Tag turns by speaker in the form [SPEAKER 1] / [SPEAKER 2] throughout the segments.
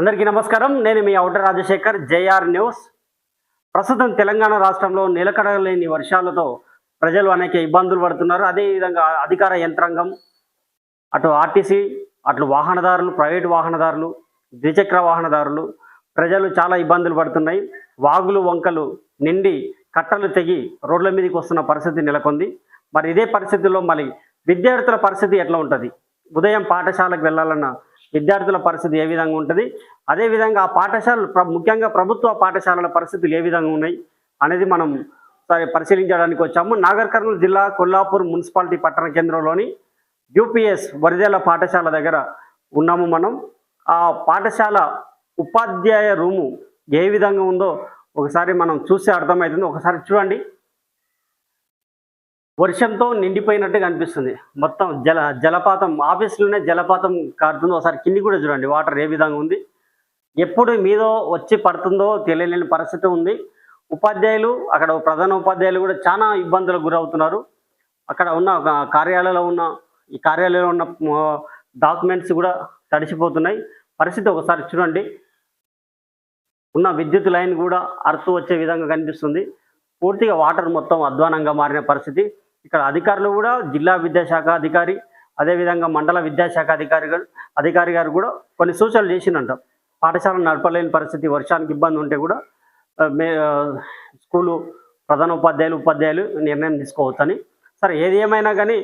[SPEAKER 1] అందరికీ నమస్కారం. నేను మీ ఔటర్ రాజశేఖర్ జేఆర్ న్యూస్. ప్రస్తుతం తెలంగాణ రాష్ట్రంలో నిలకడలేని వర్షాలతో ప్రజలు అనేక ఇబ్బందులు పడుతున్నారు. అదేవిధంగా అధికార యంత్రాంగం అటు ఆర్టీసీ అటు వాహనదారులు ప్రైవేటు వాహనదారులు ద్విచక్ర వాహనదారులు ప్రజలు చాలా ఇబ్బందులు పడుతున్నాయి. వాగులు వంకలు నిండి కట్టలు తెగి రోడ్ల మీదకి వస్తున్న పరిస్థితి నెలకొంది. మరి ఇదే పరిస్థితుల్లో మళ్ళీ విద్యార్థుల పరిస్థితి ఎట్లా ఉంటుంది? ఉదయం పాఠశాలకు వెళ్ళాలన్న విద్యార్థుల పరిస్థితి ఏ విధంగా ఉంటుంది? అదేవిధంగా ఆ పాఠశాలలు ప్ర- ముఖ్యంగా ప్రభుత్వ పాఠశాలల పరిస్థితులు ఏ విధంగా ఉన్నాయి అనేది మనం సరే పరిశీలించడానికి వచ్చాము. నాగర్ కర్నూలు జిల్లా కొల్లాపూర్ మున్సిపాలిటీ పట్టణ కేంద్రంలోని యూపీఎస్ వరిదేల పాఠశాల దగ్గర ఉన్నాము మనం. ఆ పాఠశాల ఉపాధ్యాయ రూము ఏ విధంగా ఉందో ఒకసారి మనం చూస్తే అర్థమవుతుంది. ఒకసారి చూడండి. వర్షంతో నిండిపోయినట్టు కనిపిస్తుంది మొత్తం జల జలపాతం ఆఫీస్లోనే జలపాతం కారుతుంది. ఒకసారి కింది కూడా చూడండి వాటర్ ఏ విధంగా ఉంది. ఎప్పుడు మీదో వచ్చి పడుతుందో తెలియలేని పరిస్థితి ఉంది. ఉపాధ్యాయులు అక్కడ ప్రధాన ఉపాధ్యాయులు కూడా చాలా ఇబ్బందులకు గురవుతున్నారు. అక్కడ ఉన్న ఒక కార్యాలయంలో ఉన్న ఈ కార్యాలయంలో ఉన్న డాక్యుమెంట్స్ కూడా తడిసిపోతున్నాయి. పరిస్థితి ఒకసారి చూడండి. ఉన్న విద్యుత్ లైన్ కూడా అరుతూ వచ్చే విధంగా కనిపిస్తుంది. పూర్తిగా వాటర్ మొత్తం అధ్వానంగా మారిన పరిస్థితి. ఇక్కడ అధికారులు కూడా జిల్లా విద్యాశాఖ అధికారి అదేవిధంగా మండల విద్యాశాఖ అధికారి అధికారి గారు కూడా కొన్ని సూచనలు చేసిందంట పాఠశాల నడపలేని పరిస్థితి వర్షానికి ఇబ్బంది ఉంటే కూడా మే స్కూలు ప్రధాన ఉపాధ్యాయులు ఉపాధ్యాయులు నిర్ణయం తీసుకోవచ్చని సరే ఏది ఏమైనా కానీ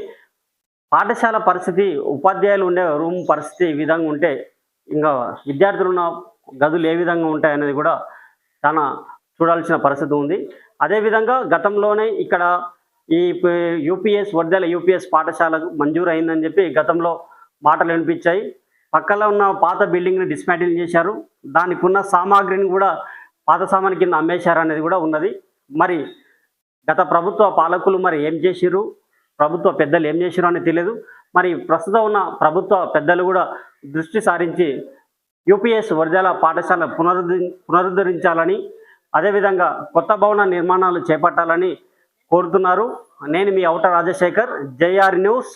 [SPEAKER 1] పాఠశాల పరిస్థితి ఉపాధ్యాయులు ఉండే రూమ్ పరిస్థితి ఈ విధంగా ఉంటే ఇంకా విద్యార్థులు ఉన్న గదులు ఏ విధంగా ఉంటాయి అనేది కూడా చాలా చూడాల్సిన పరిస్థితి ఉంది. అదేవిధంగా గతంలోనే ఇక్కడ ఈ యూపీఎస్ వర్దల యూపీఎస్ పాఠశాలకు మంజూరు అయిందని చెప్పి గతంలో మాటలు వినిపించాయి. పక్కలో ఉన్న పాత బిల్డింగ్ని డిస్మాటిల్ చేశారు. దానికి ఉన్న సామాగ్రిని కూడా పాత సామాన్ కింద అమ్మేశారు అనేది కూడా ఉన్నది. మరి గత ప్రభుత్వ పాలకులు మరి ఏం చేసిర్రు? ప్రభుత్వ పెద్దలు ఏం చేసిరు అని తెలియదు. మరి ప్రస్తుతం ఉన్న ప్రభుత్వ పెద్దలు కూడా దృష్టి సారించి యూపీఎస్ వర్జాల పాఠశాల పునరుద్ధ పునరుద్ధరించాలని అదేవిధంగా కొత్త భవన నిర్మాణాలు చేపట్టాలని కోరుతున్నారు. నేను మీ ఔట రాజశేఖర్ జేఆర్ న్యూస్